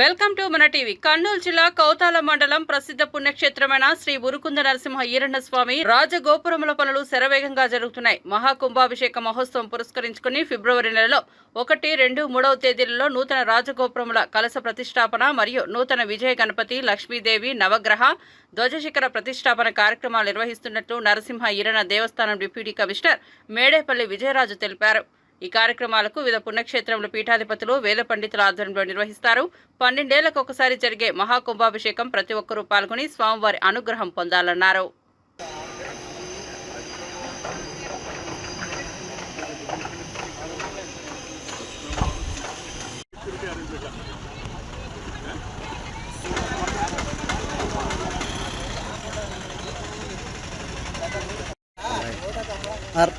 Welcome to Mana TV. Kurnool జిల్లా కౌతాల మండలం ప్రసిద్ధ పుణ్యక్షేత్రమైన శ్రీ ఉరుకుంద నరసింహ ఈరಣ್ణ స్వామి రాజగోపురముల పనులు శరవేగంగా జరుగుతున్నాయి. మహాకుంభాభిషేక మహోత్సవం పురస్కరించుకుని ఫిబ్రవరి నెలలో ఒకటి రెండు మూడవ తేదీలలో నూతన రాజగోపురముల కలశ ప్రతిష్టాపన మరియు నూతన విజయ గణపతి లక్ష్మీదేవి నవగ్రహ ధ్వజశిఖర ప్రతిష్టాపన కార్యక్రమాలు నిర్వహిస్తున్నట్లు నరసింహ ఈరణ దేవస్థానం డిప్యూటీ కమిషనర్ మేడేపల్లి విజయరాజు తెలిపారు. ఈ కార్యక్రమాలకు వివిధ పుణ్యక్షేత్రముల పీఠాధిపతులు వేద పండితుల ఆధ్వర్యంలో నిర్వహిస్తారు. పన్నెండేళ్ళకు ఒకసారి జరిగే మహాకుంభాభిషేకం ప్రతి ఒక్కరూ పాల్గొని స్వామివారి అనుగ్రహం పొందాలన్నారు. ఆర్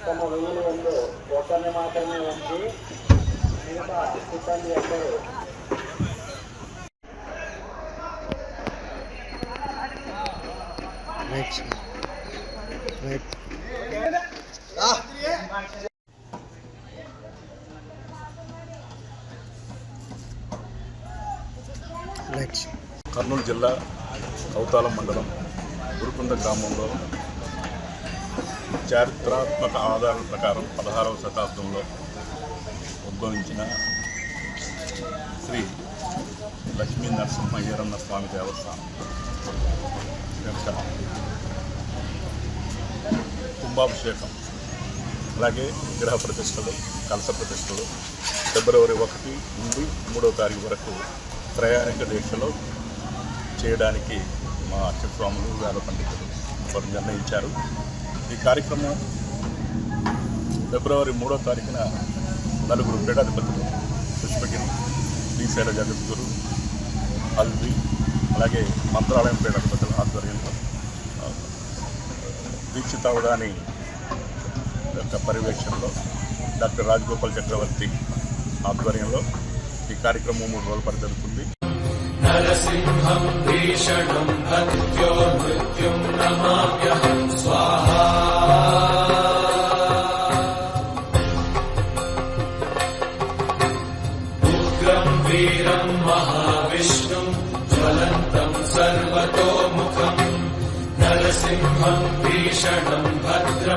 తమ వెయ్యి వందు ఒకరిని మాత్రమే ఉంచి మిగతా సిబ్బంది అందరూ కర్నూలు జిల్లా కౌతాలం మండలం గురుకుంద గ్రామంలో చారిత్రాత్మక ఆధారాల ప్రకారం పదహారవ శతాబ్దంలో ఉద్భవించిన శ్రీ లక్ష్మీ నరసింహ ఈరన్న స్వామి దేవస్థానం. కుంభాభిషేకం. అలాగే విగ్రహ ప్రతిష్టలు కలస ప్రతిష్టలు. ఫిబ్రవరి ఒకటి నుండి మూడో తారీఖు వరకు ప్రయాణిక దీక్షలో చేయడానికి మా అక్షస్వాములు వేద పండితులు వారు నిర్ణయించారు. ఈ కార్యక్రమం ఫిబ్రవరి మూడో తారీఖున నలుగురు క్రీడాధిపతులు పుష్పగిరి శ్రీశైల జగద్గురు అల్వి అలాగే మంత్రాలయం క్రీడాధిపతుల ఆధ్వర్యంలో దీక్షిత అవడాని యొక్క పర్యవేక్షణలో డాక్టర్ రాజగోపాల్ చక్రవర్తి ఆధ్వర్యంలో ఈ కార్యక్రమం మూడు రోజుల పాటు జరుగుతుంది వీరం మహా सर्वतोमुखम् नरसिंहम् भीषणम् भद्रम्